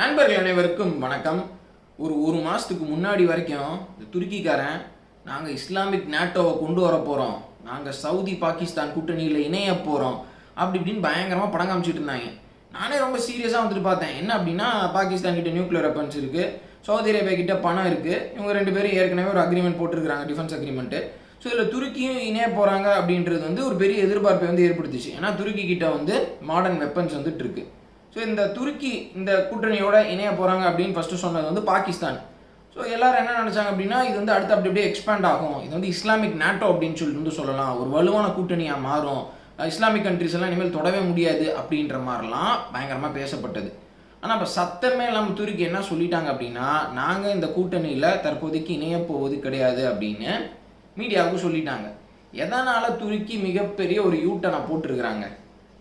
நண்பர்கள் அனைவருக்கும் வணக்கம். ஒரு ஒரு மாதத்துக்கு முன்னாடி வரைக்கும் இந்த துருக்கிக்காரன் நாங்கள் இஸ்லாமிக் நேட்டோவை கொண்டு வர போகிறோம் நாங்கள் சவுதி பாகிஸ்தான் கூட்டணியில் இணைய போகிறோம் அப்படி இப்படின்னு பயங்கரமாக படம் காமிச்சிட்டு இருந்தாங்க. நானே ரொம்ப சீரியஸாக வந்துட்டு பார்த்தேன். என்ன அப்படின்னா பாகிஸ்தான் கிட்ட நியூக்ளியர் வெப்பன்ஸ் இருக்குது சவுதி அரேபியா கிட்ட பணம் இருக்குது இவங்க ரெண்டு பேரும் ஏற்கனவே ஒரு அக்ரிமெண்ட் போட்டிருக்காங்க டிஃபென்ஸ் அக்ரிமெண்ட்டு ஸோ இதில் துருக்கியும் இணைய போகிறாங்க அப்படின்றது வந்து ஒரு பெரிய எதிர்பார்ப்பை வந்து ஏற்படுத்துச்சு. ஏன்னா துருக்கி கிட்ட வந்து மாடர்ன் வெப்பன்ஸ் வந்துட்டு இருக்குது ஸோ இந்த துருக்கி இந்த கூட்டணியோட இணைய போகிறாங்க அப்படின்னு ஃபஸ்ட்டு சொன்னது வந்து பாகிஸ்தான். ஸோ எல்லாரும் என்ன நினச்சாங்க அப்படின்னா இது வந்து அடுத்து அப்படி அப்படியே எக்ஸ்பேண்ட் ஆகும். இது வந்து இஸ்லாமிக் நாட்டோ அப்படின்னு சொல்லிட்டு வந்து சொல்லலாம். ஒரு வலுவான கூட்டணியாக மாறும். இஸ்லாமிக் கண்ட்ரிஸ் எல்லாம் இனிமேல் தொடவே முடியாது அப்படின்ற மாதிரிலாம் பயங்கரமாக பேசப்பட்டது. ஆனால் இப்போ சத்தமே இல்லாமல் துருக்கி என்ன சொல்லிட்டாங்க அப்படின்னா நாங்கள் இந்த கூட்டணியில் தற்போதைக்கு இணைய போவது கிடையாது அப்படின்னு மீடியாவுக்கு சொல்லிட்டாங்க. எதனால் துருக்கி மிகப்பெரிய ஒரு யூட்டனை போட்டிருக்கிறாங்க?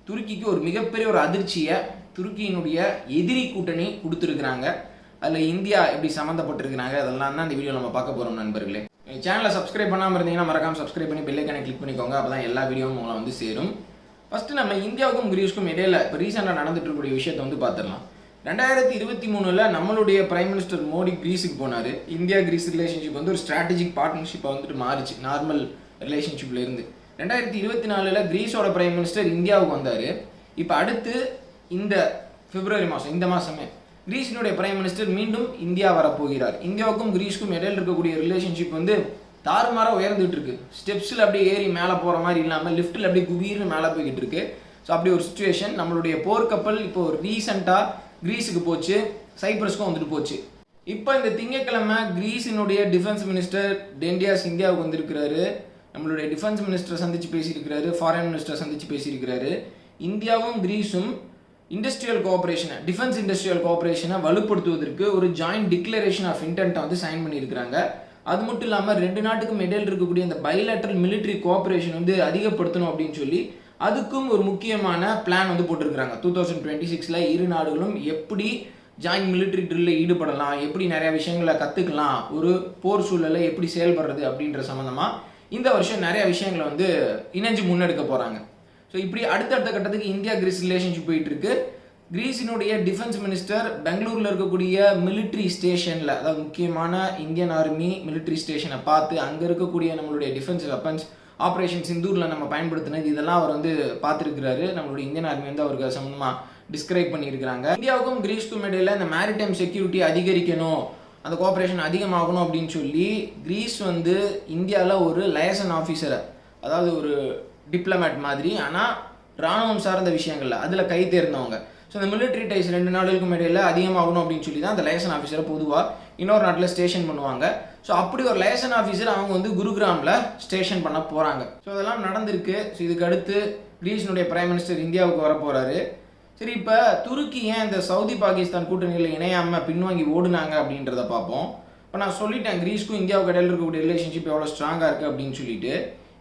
துருக்கிக்கு ஒரு மிகப்பெரிய ஒரு அதிர்ச்சியை துருக்கியினுடைய எதிரி கூட்டணி கொடுத்துருக்குறாங்க. அதில் இந்தியா எப்படி சம்மந்தப்பட்டிருக்கிறாங்க அதெல்லாம் தான் இந்த வீடியோ நம்ம பார்க்க போகிறோம் நண்பர்களே. சேனலை சப்ஸ்கிரைப் பண்ணாமல் இருந்தீங்கன்னா மறக்காம சப்ஸ்கிரைப் பண்ணி பெல்லைக்கான கிளிக் பண்ணிக்கோங்க. அப்போ தான் எல்லா வீடியோவும் உங்களை வந்து சேரும். ஃபஸ்ட்டு நம்ம இந்தியாவுக்கும் கிரீஸ்க்கும் இடையில இப்போ ரீசெண்டாக நடந்துட்டு இருக்கக்கூடிய விஷயத்தை வந்து பார்த்துடலாம். ரெண்டாயிரத்தி இருபத்தி மூணில் நம்மளுடைய பிரைம் மினிஸ்டர் மோடி கிரீஸுக்கு போனார். இந்தியா கிரீஸ் ரிலேஷன்ஷிப் வந்து ஒரு ஸ்ட்ராட்டஜிக் பார்ட்னர்ஷிப்பாக வந்துட்டு மாறிச்சு. நார்மல் ரிலேஷன்ஷிப்லேருந்து ரெண்டாயிரத்தி இருபத்தி நாலில் கிரீஸோட பிரைம் மினிஸ்டர் இந்தியாவுக்கு வந்தார். இப்போ அடுத்து இந்த பிப்ரவரி மாதம் இந்த மாதமே கிரீஸினுடைய பிரைம் மினிஸ்டர் மீண்டும் இந்தியா வரப்போகிறார். இந்தியாவுக்கும் கிரீஸ்க்கும் இடையில இருக்கக்கூடிய ரிலேஷன்ஷிப் வந்து தாறுமாறாக உயர்ந்துட்டு இருக்கு ஸ்டெப்ஸில் அப்படியே ஏறி மேலே போகிற மாதிரி இல்லாமல் லிஃப்ட்டில் அப்படியே குபீர்னு மேலே போய்கிட்டு இருக்கு ஸோ அப்படி ஒரு சுச்சுவேஷன் நம்மளுடைய போர்க்கப்பல் இப்போ ரீசெண்டாக கிரீஸுக்கு போச்சு சைப்ரஸ்க்கும் வந்துட்டு போச்சு. இப்போ இந்த திங்கட்கிழமை கிரீஸினுடைய டிஃபென்ஸ் மினிஸ்டர் டென்டியாஸ் இந்தியாவுக்கு வந்திருக்கிறாரு. நம்மளுடைய டிஃபென்ஸ் மினிஸ்டரை சந்திச்சு பேசியிருக்கிறாரு ஃபாரின் மினிஸ்டரை சந்திச்சு பேசியிருக்கிறாரு. இந்தியாவும் கிரீஸும் இண்டஸ்ட்ரியல் கோஆபரேஷனை டிஃபென்ஸ் இண்டஸ்ட்ரியல் கோஆபரேஷனை வலுப்படுத்துவதற்கு ஒரு ஜாயிண்ட் டிக்ளரேஷன் ஆஃப் இன்டென்ட்டை வந்து சைன் பண்ணியிருக்கிறாங்க. அது மட்டும் இல்லாமல் ரெண்டு நாட்டுக்கும் இடையில் இருக்கக்கூடிய இந்த பைலேட்டரல் மிலிட்ரி கோஆபரேஷன் வந்து அதிகப்படுத்தணும் அப்படின்னு சொல்லி அதுக்கும் ஒரு முக்கியமான பிளான் வந்து போட்டிருக்கிறாங்க. டூ தௌசண்ட் டுவெண்ட்டி சிக்ஸில் இரு நாடுகளும் எப்படி ஜாயிண்ட் மிலிட்ரி ட்ரில்ல ஈடுபடலாம் எப்படி நிறைய விஷயங்களை கற்றுக்கலாம் ஒரு போர் சூழலை எப்படி செயல்படுறது அப்படின்ற சம்மந்தமாக இந்த வருஷம் நிறைய விஷயங்களை வந்து இணைஞ்சு முன்னெடுக்க போகிறாங்க ஸோ இப்படி அடுத்தடுத்த கட்டத்துக்கு இந்தியா கிரீஸ் ரிலேஷன்ஷிப் போயிட்டு இருக்கு கிரீஸினுடைய டிஃபென்ஸ் மினிஸ்டர் பெங்களூரில் இருக்கக்கூடிய மிலிட்ரி ஸ்டேஷனில் அதாவது முக்கியமான இந்தியன் ஆர்மி மிலிட்ரி ஸ்டேஷனை பார்த்து அங்கே இருக்கக்கூடிய நம்மளுடைய டிஃபென்ஸ் வெப்பன்ஸ் ஆப்ரேஷன் சிந்தூரில் நம்ம பயன்படுத்தினது இதெல்லாம் அவர் வந்து பார்த்துருக்கிறாரு. நம்மளுடைய இந்தியன் ஆர்மி வந்து அவருக்கு சம்மந்தமாக டிஸ்கிரைப் பண்ணியிருக்கிறாங்க. இந்தியாவுக்கும் கிரீஸ்க்கும் இடையில இந்த மேரிடைம் செக்யூரிட்டி அதிகரிக்கணும் அந்த கோஆப்ரேஷன் அதிகமாகணும் அப்படின்னு சொல்லி கிரீஸ் வந்து இந்தியாவில் ஒரு லயசன் ஆஃபீஸரை அதாவது ஒரு டிப்ளமேட் மாதிரி ஆனால் ராணுவம் சார்ந்த விஷயங்களில் அதில் கை தேர்ந்தவங்க. ஸோ இந்த மிலிட்ரி டைஸ் ரெண்டு நாடுகளுக்கும் இடையில அதிகமாகணும் அப்படின்னு சொல்லி தான் அந்த லைசன் ஆஃபீஸரை பொதுவாக இன்னொரு நாட்டில் ஸ்டேஷன் பண்ணுவாங்க. ஸோ அப்படி ஒரு லைசன் ஆஃபீஸர் அவங்க வந்து குருகிராமில் ஸ்டேஷன் பண்ண போகிறாங்க ஸோ அதெல்லாம் நடந்திருக்கு. ஸோ இதுக்கு அடுத்து கிரீஸினுடைய பிரைம் மினிஸ்டர் இந்தியாவுக்கு வர போகிறாரு சரி இப்போ துருக்கி ஏன் இந்த சவுதி பாகிஸ்தான் கூட்டணியில் இணையாமல் பின்வாங்கி ஓடுனாங்க அப்படின்றத பார்ப்போம். இப்போ நான் சொல்லிட்டேன் கிரீஸ்க்கும் இந்தியாவுக்கு இடையில் இருக்கக்கூடிய ரிலேஷன்ஷிப் எவ்வளோ ஸ்ட்ராங்காக இருக்குது அப்படின்னு சொல்லிட்டு.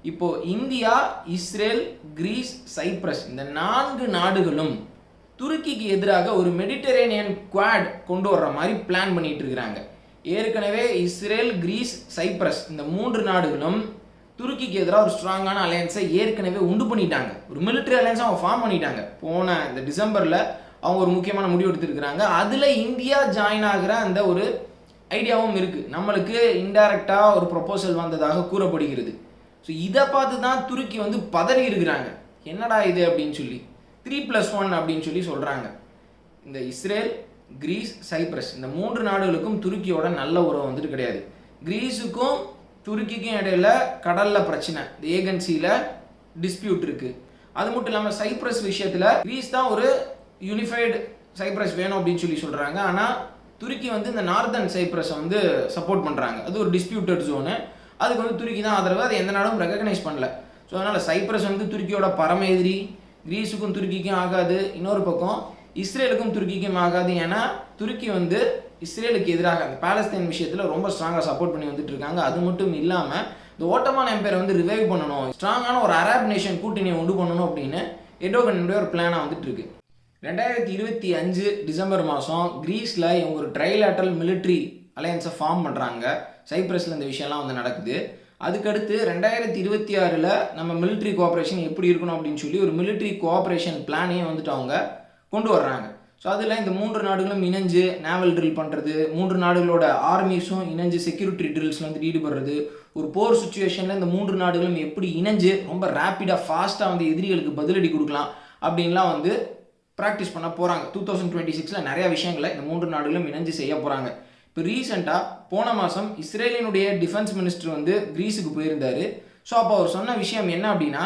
இப்போ இந்தியா இஸ்ரேல் கிரீஸ் சைப்ரஸ் இந்த நான்கு நாடுகளும் துருக்கிக்கு எதிராக ஒரு மெடிட்டரேனியன் குவாட் கொண்டு வர்ற மாதிரி பிளான் பண்ணிட்டு இருக்கிறாங்க. ஏற்கனவே இஸ்ரேல் கிரீஸ் சைப்ரஸ் இந்த மூன்று நாடுகளும் துருக்கிக்கு எதிராக ஒரு ஸ்ட்ராங்கான அலையன்ஸை ஏற்கனவே உண்டு பண்ணிட்டாங்க. ஒரு மிலிட்டரி அலையன்ஸை அவங்க ஃபார்ம் பண்ணிட்டாங்க. போன இந்த டிசம்பரில் அவங்க ஒரு முக்கியமான முடிவு எடுத்திருக்கிறாங்க அதில் இந்தியா ஜாயின் ஆகிற அந்த ஒரு ஐடியாவும் இருக்குது நம்மளுக்கு இன்டைரக்டாக ஒரு ப்ரொபோசல் வந்ததாக கூறப்படுகிறது. ஸோ இதை பார்த்து தான் துருக்கி வந்து பதறி இருக்கிறாங்க என்னடா இது அப்படின்னு சொல்லி. த்ரீ ப்ளஸ் ஒன் அப்படின்னு சொல்லி சொல்கிறாங்க இந்த இஸ்ரேல் கிரீஸ் சைப்ரஸ். இந்த மூன்று நாடுகளுக்கும் துருக்கியோட நல்ல உறவு வந்துட்டு கிடையாது. கிரீஸுக்கும் துருக்கிக்கும் இடையில கடலில் பிரச்சனை. இந்த ஏகன்சியில் டிஸ்பியூட் இருக்குது அது மட்டும் இல்லாமல் சைப்ரஸ் விஷயத்தில் கிரீஸ் தான் ஒரு யூனிஃபைடு சைப்ரஸ் வேணும் அப்படின்னு சொல்லி சொல்கிறாங்க ஆனால் துருக்கி வந்து இந்த நார்தன் சைப்ரஸை வந்து சப்போர்ட் பண்ணுறாங்க அது ஒரு டிஸ்பியூட்டட் ஜோனு அதுக்கு வந்து துருக்கி தான் ஆதரவு. அதை எந்த நாடும் ரெகக்னைஸ் பண்ணல. ஸோ அதனால் சைப்ரஸ் வந்து துருக்கியோட பரம எதிரி கிரீஸுக்கும் துருக்கிக்கும் ஆகாது. இன்னொரு பக்கம் இஸ்ரேலுக்கும் துருக்கிக்கும் ஆகாது. ஏன்னா துருக்கி வந்து இஸ்ரேலுக்கு எதிராக அந்த பாலஸ்தீன் விஷயத்தில் ரொம்ப ஸ்ட்ராங்காக சப்போர்ட் பண்ணி வந்துட்டு இருக்காங்க. அது மட்டும் இல்லாமல் இந்த ஓட்டமான எம்பையர் வந்து ரிவைவ் பண்ணணும். ஸ்ட்ராங்கான ஒரு அரப் நேஷன் கூட்டணியை உண்டு பண்ணணும் அப்படின்னு எடோகனுடைய ஒரு பிளானாக வந்துட்டு இருக்கு. ரெண்டாயிரத்தி இருபத்தி அஞ்சு டிசம்பர் மாதம் கிரீஸில் இவங்க ஒரு ட்ரைலாட்டரல் மிலிட்ரி அலையன்ஸை ஃபார்ம் பண்ணுறாங்க சைப்ரஸில் இந்த விஷயம்லாம் வந்து நடக்குது. அதுக்கடுத்து ரெண்டாயிரத்தி இருபத்தி ஆறில் நம்ம மிலிட்ரி கோஆப்ரேஷன் எப்படி இருக்கணும் அப்படின்னு சொல்லி ஒரு மிலிட்ரி கோஆப்ரேஷன் பிளானையும் வந்துட்டு அவங்க கொண்டு வர்றாங்க. ஸோ அதில் இந்த மூன்று நாடுகளும் இணைஞ்சு நேவல் ட்ரில் பண்ணுறது மூன்று நாடுகளோட ஆர்மிஸும் இணைஞ்சு செக்யூரிட்டி ட்ரில்ஸில் வந்து ஈடுபடுறது ஒரு போர் சுச்சுவேஷனில் இந்த மூன்று நாடுகளும் எப்படி இணைஞ்சு ரொம்ப ரேப்பிடாக ஃபாஸ்ட்டாக வந்து எதிரிகளுக்கு பதிலடி கொடுக்கலாம் அப்படின்லாம் வந்து ப்ராக்டிஸ் பண்ண போகிறாங்க டூ தௌசண்ட் டுவெண்ட்டி சிக்ஸில் நிறையா விஷயங்களை இந்த மூன்று நாடுகளும் இணைஞ்சு செய்ய போகிறாங்க இப்போ ரீசெண்டாக போன மாதம் இஸ்ரேலினுடைய டிஃபென்ஸ் மினிஸ்டர் வந்து கிரீஸுக்கு போயிருந்தார். ஸோ அப்போ அவர் சொன்ன விஷயம் என்ன அப்படின்னா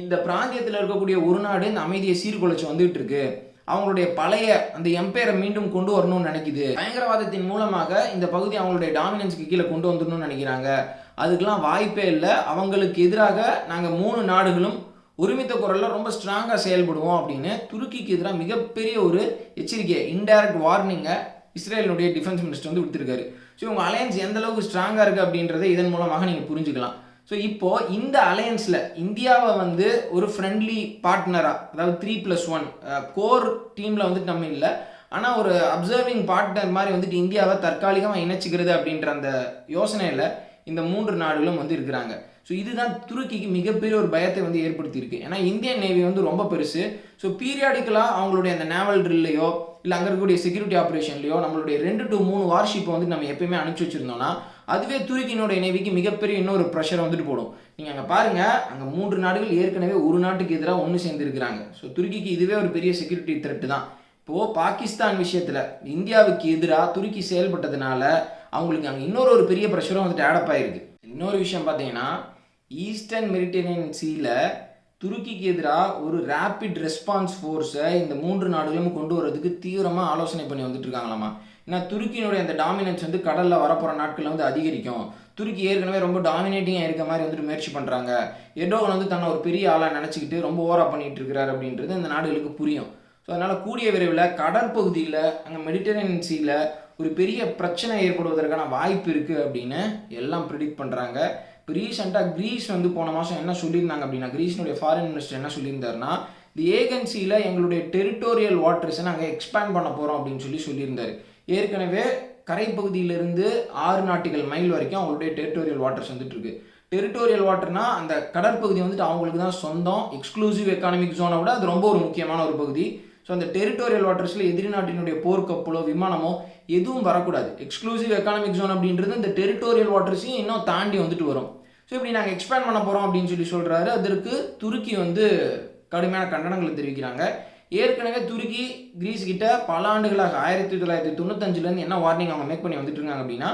இந்த பிராந்தியத்தில் இருக்கக்கூடிய ஒரு நாடு இந்த அமைதியை சீர்குலைச்சு வந்துகிட்டு இருக்கு அவங்களுடைய பழைய அந்த எம்பையரை மீண்டும் கொண்டு வரணும்னு நினைக்குது. பயங்கரவாதத்தின் மூலமாக இந்த பகுதி அவங்களுடைய டாமினன்ஸ்க்கு கீழே கொண்டு வந்துடணும்னு நினைக்கிறாங்க. அதுக்கெல்லாம் வாய்ப்பே இல்லை. அவங்களுக்கு எதிராக நாங்கள் மூணு நாடுகளும் ஒருமித்த குரலில் ரொம்ப ஸ்ட்ராங்காக செயல்படுவோம் அப்படின்னு துருக்கிக்கு எதிராக மிகப்பெரிய ஒரு எச்சரிக்கையை இன்டைரக்ட் வார்னிங்கை இஸ்ரேலினுடைய டிஃபென்ஸ் மினிஸ்டர் வந்து கொடுத்துருக்காரு. ஸோ உங்கள் அலையன்ஸ் எந்த அளவுக்கு ஸ்ட்ராங்காக இருக்குது அப்படின்றத இதன் மூலமாக நீங்கள் புரிஞ்சுக்கலாம். ஸோ இப்போது இந்த அலையன்ஸில் இந்தியாவை வந்து ஒரு ஃப்ரெண்ட்லி பார்ட்னராக அதாவது த்ரீ ப்ளஸ் ஒன் கோர் டீமில் வந்துட்டு நம்ம இல்லை. ஆனால் ஒரு அப்சர்விங் பார்ட்னர் மாதிரி வந்துட்டு இந்தியாவை தற்காலிகமாக இணைச்சிக்கிறது அப்படின்ற அந்த யோசனையில் இந்த மூன்று நாடுகளும் வந்து இருக்கிறாங்க. ஸோ இதுதான் துருக்கிக்கு மிகப்பெரிய ஒரு பயத்தை வந்து ஏற்படுத்தியிருக்கு. ஏன்னா இந்தியன் நேவி வந்து ரொம்ப பெருசு. ஸோ பீரியாடிக்கலாக அவங்களுடைய அந்த நேவல் ட்ரில்லையோ இல்லை அங்கே இருக்கக்கூடிய செக்யூரிட்டி ஆப்ரேஷன்லையோ நம்மளுடைய ரெண்டு டு மூணு வார்ஷிப்பை வந்து நம்ம எப்பயுமே அனுப்பிச்சி வச்சுருந்தோம்னா அதுவே துருக்கியினுடைய நேவிக்கு மிகப்பெரிய இன்னொரு ப்ரெஷரை வந்துட்டு போடும். நீங்கள் அங்கே பாருங்கள் அங்கே மூன்று நாடுகள் ஏற்கனவே ஒரு நாட்டுக்கு எதிராக ஒன்று சேர்ந்துருக்கிறாங்க. ஸோ துருக்கிக்கு இதுவே ஒரு பெரிய செக்யூரிட்டி த்ரெட்டு தான். இப்போது பாகிஸ்தான் விஷயத்தில் இந்தியாவுக்கு எதிராக துருக்கி செயல்பட்டதுனால அவங்களுக்கு அங்கே இன்னொரு ஒரு பெரிய ப்ரெஷரும் வந்துட்டு ஆடப் ஆயிருக்கு. இன்னொரு விஷயம் பார்த்தீங்கன்னா ஈஸ்டர்ன் மெரிட்டேனியன் சீல துருக்கிக்கு எதிராக ஒரு ரேப்பிட் ரெஸ்பான்ஸ் ஃபோர்ஸை இந்த மூன்று நாடுகளும் கொண்டு வரதுக்கு தீவிரமாக ஆலோசனை பண்ணி வந்துட்டு இருக்காங்களாமா? ஏன்னா துருக்கியினுடைய அந்த டாமினன்ஸ் வந்து கடலில் வரப்போகிற நாட்களில் வந்து அதிகரிக்கும். துருக்கி ஏற்கனவே ரொம்ப டாமினேட்டிங்காக இருக்க மாதிரி வந்துட்டு முயற்சி பண்ணுறாங்க எடோவன் வந்து தன்னை ஒரு பெரிய ஆளாக நினச்சிக்கிட்டு ரொம்ப ஓவரா பண்ணிகிட்டு இருக்கிறாரு அப்படின்றது இந்த நாடுகளுக்கு புரியும். ஸோ அதனால் கூடிய விரைவில் கடற்பகுதியில் அங்கே மெடிட்டரேனியன் சீல ஒரு பெரிய பிரச்சனை ஏற்படுவதற்கான வாய்ப்பு இருக்குது அப்படின்னு எல்லாம் ப்ரிடிக்ட் பண்ணுறாங்க இப்போ ரீசெண்டாக க்ரீஸ் வந்து போன மாதம் என்ன சொல்லியிருந்தாங்க அப்படின்னா க்ரீஸினுடைய ஃபாரின் மினிஸ்டர் என்ன சொல்லியிருந்தாருன்னா தி ஏகன்சியில் எங்களுடைய டெரிட்டோரியல் வாட்டர்ஸை நாங்கள் எக்ஸ்பேண்ட் பண்ண போகிறோம் அப்படின்னு சொல்லி சொல்லியிருந்தார். ஏற்கனவே கரைப்பகுதியிலிருந்து ஆறு நாட்டுகள் மைல் வரைக்கும் அவங்களுடைய டெரிட்டோரியல் வாட்டர்ஸ் வந்துட்டுருக்கு டெரிட்டோரியல் வாட்டர்னா அந்த கடற்பகுதி வந்துட்டு அவங்களுக்கு தான் சொந்தம். எக்ஸ்க்ளூசிவ் எக்கானமிக் ஜோனை விட அது ரொம்ப ஒரு முக்கியமான ஒரு பகுதி. ஸோ அந்த டெரிட்டோரியல் வாட்டர்ஸில் எதிரி நாட்டினுடைய போர்க்கப்பலோ விமானமோ எதுவும் வரக்கூடாது. எக்ஸ்க்ளூசிவ் எக்கானமிக் ஜோன் அப்படின்றது இந்த டெரிட்டோரியல் வாட்டர்ஸையும் இன்னும் தாண்டி வந்துட்டு வரும். ஸோ இப்படி நாங்கள் எக்ஸ்பேண்ட் பண்ண போகிறோம் அப்படின்னு சொல்லி சொல்கிறாரு அதற்கு துருக்கி வந்து கடுமையான கண்டனங்களை தெரிவிக்கிறாங்க. ஏற்கனவே துருக்கி கிரீஸ் கிட்ட பல ஆண்டுகளாக ஆயிரத்தி தொள்ளாயிரத்தி தொண்ணூத்தஞ்சுலேருந்து என்ன வார்னிங் அவங்க மேக் பண்ணி வந்துட்டு இருக்காங்க அப்படின்னா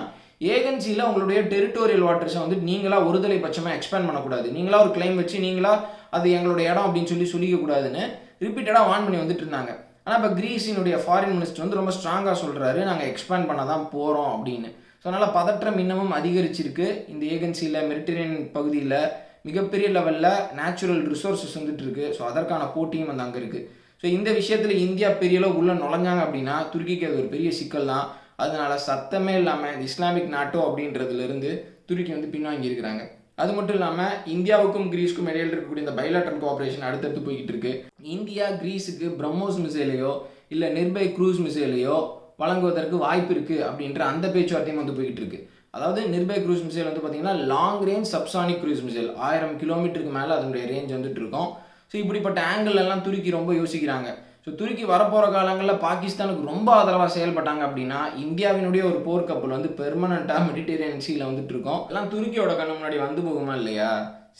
ஏஜென்சியில் உங்களுடைய டெரிட்டோரியல் வாட்டர்ஸை வந்து நீங்களாக ஒருதலை பட்சமாக எக்ஸ்பேண்ட் பண்ணக்கூடாது. நீங்களா ஒரு கிளைம் வச்சு நீங்களாக அது எங்களுடைய இடம் அப்படின்னு சொல்லி சொல்லிக்கக்கூடாதுன்னு ரிப்பீட்டடாக வான் பண்ணி வந்துட்டு இருந்தாங்க ஆனால் இப்போ கிரீஸினுடைய ஃபாரின் மினிஸ்டர் வந்து ரொம்ப ஸ்ட்ராங்காக சொல்கிறாரு நாங்கள் எக்ஸ்பேண்ட் பண்ண தான் போகிறோம் அப்படின்னு. ஸோ அதனால் பதற்றம் இன்னமும் அதிகரிச்சிருக்கு. இந்த ஏஜென்சியில் மெரிட்டரேனியன் பகுதியில் மிகப்பெரிய லெவலில் நேச்சுரல் ரிசோர்ஸஸ் வந்துட்டு ஸோ அதற்கான போட்டியும் வந்து அங்கே இருக்குது ஸோ இந்த விஷயத்தில் இந்தியா பெரிய அளவு உள்ளே நுழைஞ்சாங்க அப்படின்னா துருக்கிக்கு அது ஒரு பெரிய சிக்கல் தான். அதனால சத்தமே இல்லாமல் இந்த இஸ்லாமிக் நாட்டோ அப்படின்றதுலேருந்து துருக்கி வந்து பின்வாங்கி இருக்கிறாங்க அது மட்டும் இல்லாமல் இந்தியாவுக்கும் கிரீஸ்க்கும் இடையில் இருக்கக்கூடிய இந்த பைலாட்டன் கோஆப்ரேஷன் அடுத்தடுத்து போய்கிட்டு இருக்கு. இந்தியா கிரீஸுக்கு பிரம்மோஸ் மிசைலையோ இல்லை நிர்பய் க்ரூஸ் மிசைலையோ வழங்குவதற்கு வாய்ப்பு இருக்குது அப்படின்ற அந்த பேச்சுவார்த்தையும் வந்து போய்கிட்டு இருக்கு. அதாவது நிர்பய் க்ரூஸ் மிசைல் வந்து பார்த்தீங்கன்னா long range subsonic cruise missile ஆயிரம் கிலோமீட்டருக்கு மேலே அதனுடைய ரேஞ்ச் வந்துட்டு இருக்கும். ஸோ இப்படிப்பட்ட ஆங்கிள் எல்லாம் துருக்கி ரொம்ப யோசிக்கிறாங்க. ஸோ துருக்கி வரப்போகிற காலங்களில் பாகிஸ்தானுக்கு ரொம்ப ஆதரவாக செயல்பட்டாங்க அப்படின்னா இந்தியாவினுடைய ஒரு போர்க்கப்பல் வந்து பெர்மனண்ட்டாக மெடிடேரியன் சீல வந்துட்டு இருக்கோம். எல்லாம் துருக்கியோட கண்ணு முன்னாடி வந்து போகுமா இல்லையா?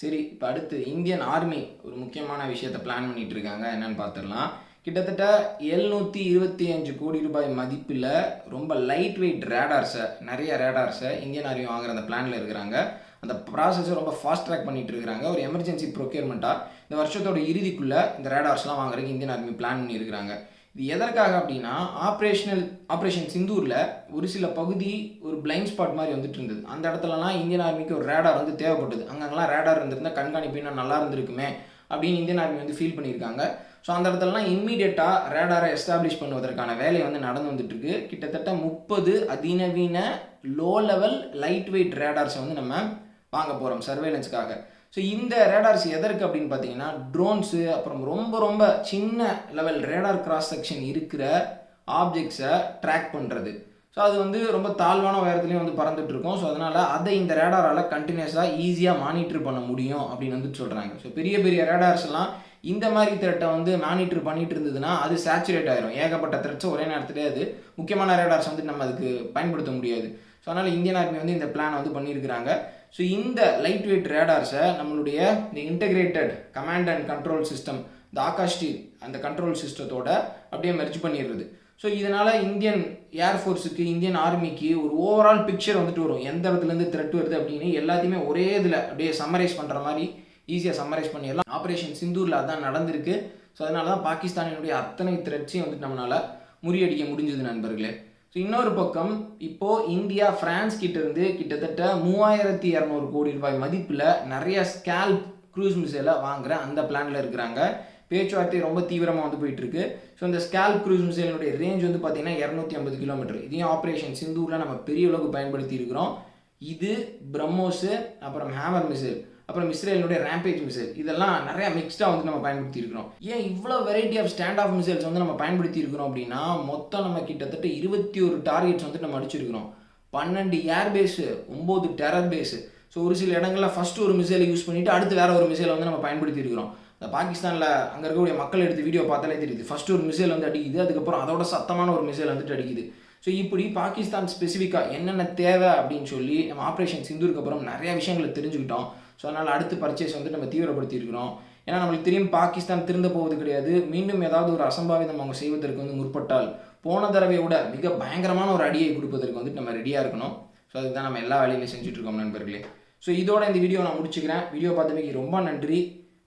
சரி இப்போ அடுத்து இந்தியன் ஆர்மி ஒரு முக்கியமான விஷயத்தை பிளான் பண்ணிட்டு இருக்காங்க. என்னன்னு பார்த்துடலாம் கிட்டத்தட்ட எழுநூற்றி இருபத்தி அஞ்சு கோடி ரூபாய் மதிப்பில் ரொம்ப லைட் வெயிட் ரேடார்ஸை நிறைய ரேடார்ஸை இந்தியன் ஆர்மி வாங்குற அந்த பிளானில் இருக்கிறாங்க. அந்த ப்ராசஸை ரொம்ப ஃபாஸ்ட் ட்ராக் பண்ணிட்டு இருக்கிறாங்க. ஒரு எமர்ஜென்சி ப்ரொக்யூர்மெண்ட்டாக இந்த வருஷத்தோட இறுதிக்குள்ளே இந்த ரேடார்ஸ்லாம் வாங்குறதுக்கு இந்தியன் ஆர்மி பிளான் பண்ணியிருக்கிறாங்க. இது எதற்காக அப்படின்னா ஆப்ரேஷனல் ஆப்ரேஷன் சிந்தூரில் ஒரு சில பகுதி ஒரு பிளைண்ட் ஸ்பாட் மாதிரி வந்துட்டு இருந்தது. அந்த இடத்துலலாம் இந்தியன் ஆர்மிக்கு ஒரு ரேடார் வந்து தேவைப்பட்டது. அங்கங்கெல்லாம் ரேடார் இருந்திருந்தால் கண்காணிப்பு இன்னும் நல்லா இருந்திருக்குமே அப்படின்னு இந்தியன் ஆர்மி வந்து ஃபீல் பண்ணியிருக்காங்க. ஸோ அந்த இடத்துலலாம் இம்மீடியட்டாக ரேடாரை எஸ்டாப்ளிஷ் பண்ணுவதற்கான வேலை வந்து நடந்து வந்துட்டுருக்கு. கிட்டத்தட்ட முப்பது அதிநவீன லோ லெவல் லைட் வெயிட் ரேடார்ஸை வந்து நம்ம வாங்க போகிறோம் சர்வேலன்ஸ்க்காக ஸோ இந்த ரேடார்ஸ் எதற்கு அப்படின்னு பார்த்தீங்கன்னா ட்ரோன்ஸு அப்புறம் ரொம்ப ரொம்ப சின்ன லெவல் ரேடார் கிராஸ் செக்ஷன் இருக்கிற ஆப்ஜெக்ட்ஸை ட்ராக் பண்ணுறது ஸோ அது வந்து ரொம்ப தாழ்வான உயரத்துலேயும் வந்து பறந்துட்டுருக்கோம். ஸோ அதனால் அதை இந்த ரேடாரால் கண்டினியூஸாக ஈஸியாக மானிட்டர் பண்ண முடியும் அப்படின்னு வந்து சொல்கிறாங்க ஸோ பெரிய பெரிய ரேடார்ஸ் எல்லாம் இந்த மாதிரி த்ரெட்டை வந்து மானிட்டர் பண்ணிட்டு இருந்ததுன்னா அது சேச்சுரேட் ஆயிரும் ஏகப்பட்ட த்ரெட்ஸை ஒரே நேரத்துலேயே அது முக்கியமான ரேடார்ஸ் வந்து நம்ம அதுக்கு பயன்படுத்த முடியாது. ஸோ அதனால் இந்தியன் ஆர்மி வந்து இந்த பிளான் வந்து பண்ணியிருக்கிறாங்க. ஸோ இந்த லைட் வெயிட் ரேடார்ஸை நம்மளுடைய இந்த integrated command and control system இந்த ஆகாஷ்டி அந்த கண்ட்ரோல் சிஸ்டத்தோட அப்படியே மெர்ஜ் பண்ணிடுறது. ஸோ இதனால் இந்தியன் ஏர்ஃபோர்ஸுக்கு இந்தியன் ஆர்மிக்கு ஒரு ஓவரால் பிக்சர் வந்துட்டு வரும். எந்த இடத்துலேருந்து த்ரெட் வருது அப்படின்னு எல்லாத்தையுமே ஒரே இதில் அப்படியே சம்மரைஸ் பண்ணுற மாதிரி ஈஸியாக சம்மரைஸ் பண்ணிடலாம். ஆப்ரேஷன் சிந்தூரில் அதான் நடந்திருக்கு. ஸோ அதனால தான் பாகிஸ்தானினுடைய அத்தனை த்ரெட்ஸையும் வந்துட்டு நம்மளால் முறியடிக்க முடிஞ்சது நண்பர்களே. ஸோ இன்னொரு பக்கம் இப்போது இந்தியா ஃப்ரான்ஸ் கிட்ட இருந்து கிட்டத்தட்ட மூவாயிரத்தி இரநூறு கோடி ரூபாய் மதிப்பில் நிறைய ஸ்கேல்ப் க்ரூஸ் மிசைலை வாங்குற அந்த பிளானில் இருக்கிறாங்க. பேச்சுவார்த்தை ரொம்ப தீவிரமாக வந்து போயிட்டு இருக்கு ஸோ இந்த ஸ்கேல்ப் க்ரூஸ் மிசைலினுடைய ரேஞ்ச் வந்து பார்த்தீங்கன்னா இரநூத்தி ஐம்பது கிலோமீட்டர் இதையும் ஆப்ரேஷன் சிந்தூரில் நம்ம பெரிய அளவுக்கு பயன்படுத்தி இருக்கிறோம் இது பிரம்மோஸு அப்புறம் ஹேமர் மிசைல் அப்புறம் இஸ்ரேலினுடைய ரேம்பேஜ் மிசைல் இதெல்லாம் நிறையா மிக்ஸ்டாக வந்து நம்ம பயன்படுத்தி இருக்கிறோம் ஏன் இவ்வளோ variety of stand off missiles வந்து நம்ம பயன்படுத்தி இருக்கிறோம் அப்படின்னா மொத்தம் நம்ம கிட்டத்தட்ட இருபத்தி ஒரு டார்கெட்ஸ் வந்து நம்ம அடிச்சிருக்கிறோம். பன்னெண்டு ஏர் பேஸு ஒம்பது டெரர் பேஸு ஸோ ஒரு சில இடங்களில் ஃபஸ்ட்டு ஒரு மிசைலை யூஸ் பண்ணிட்டு அடுத்து வேற ஒரு மிசைலை வந்து நம்ம பயன்படுத்தி இருக்கிறோம் இந்த பாகிஸ்தானில் அங்கே இருக்கக்கூடிய மக்கள் எடுத்து வீடியோ பார்த்தாலே தெரியுது. ஃபஸ்ட்டு ஒரு மிசைல் வந்து அடிக்குது அதுக்கப்புறம் அதோட சத்தமான ஒரு மிசைல் வந்துட்டு அடிக்குது. ஸோ இப்படி பாகிஸ்தான் ஸ்பெசிஃபிக்காக என்னென்ன தேவை அப்படின்னு சொல்லி நம்ம ஆப்ரேஷன் சிந்தூருக்கு அப்புறம் நிறைய விஷயங்களை தெரிஞ்சுக்கிட்டோம். ஸோ அதனால் அடுத்து பர்ச்சேஸ் வந்து நம்ம தீவிரப்படுத்தியிருக்கிறோம். ஏன்னா நம்மளுக்கு தெரியும் பாகிஸ்தான் திருந்த போவது கிடையாது. மீண்டும் ஏதாவது ஒரு அசம்பாவிதம் அவங்க செய்வதற்கு வந்து முற்பட்டால் போன தடவை விட மிக பயங்கரமான ஒரு அடியை கொடுப்பதற்கு வந்துட்டு நம்ம ரெடியாக இருக்கணும். ஸோ அதுக்கு தான் நம்ம எல்லா வேலையிலையும் செஞ்சுட்ருக்கோம் நண்பர்களே. ஸோ இதோட இந்த வீடியோ நான் முடிச்சுக்கிறேன். வீடியோ பார்த்தமைக்கு ரொம்ப நன்றி.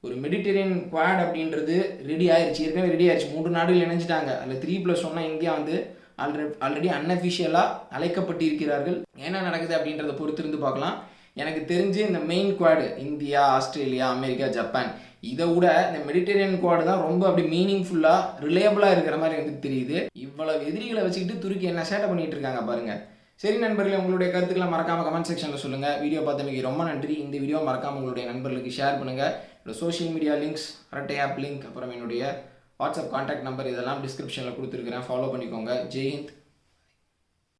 ஒரு மெடிட்டேரியன் குவாட் அப்படின்றது ரெடி ஆயிடுச்சு ஏற்கனவே ரெடி ஆயிடுச்சு மூன்று நாடுகள் இணைஞ்சிட்டாங்க. அதில் த்ரீ ப்ளஸ் ஒன்னா இந்தியா வந்து ஆல்ரெடி ஆல்ரெடி அன்அஃபிஷியலாக அழைக்கப்பட்டிருக்கிறார்கள். என்ன நடக்குது அப்படின்றத பொறுத்திருந்து பார்க்கலாம். எனக்கு தெரிஞ்சு இந்த main quad India Australia America Japan இதை விட இந்த மெடிட்டேரியன் குவாடு தான் ரொம்ப அப்படி மீனிங்ஃபுல்லாக ரிலேபிளாக இருக்கிற மாதிரி எனக்கு தெரியுது. இவ்வளவு எதிரிகளை வச்சுக்கிட்டு துருக்கி என்ன சேட்டை பண்ணிட்டு இருக்காங்க பாருங்க. சரி நண்பர்களே உங்களுடைய கருத்துக்களை மறக்காம கமெண்ட் செக்ஷனில் சொல்லுங்கள் வீடியோ பார்த்தமைக்கு ரொம்ப நன்றி. இந்த வீடியோ மறக்காமல் உங்களுடைய நண்பர்களுக்கு ஷேர் பண்ணுங்கள் என்னோட social media links Arattai app link அப்புறம் என்னுடைய வாட்ஸ்அப் கான்டாக்ட் நம்பர் இதெல்லாம் டிஸ்கிரிப்ஷனில் கொடுத்துருக்கிறேன். ஃபாலோ பண்ணிக்கோங்க. ஜெய்ஹிந்த்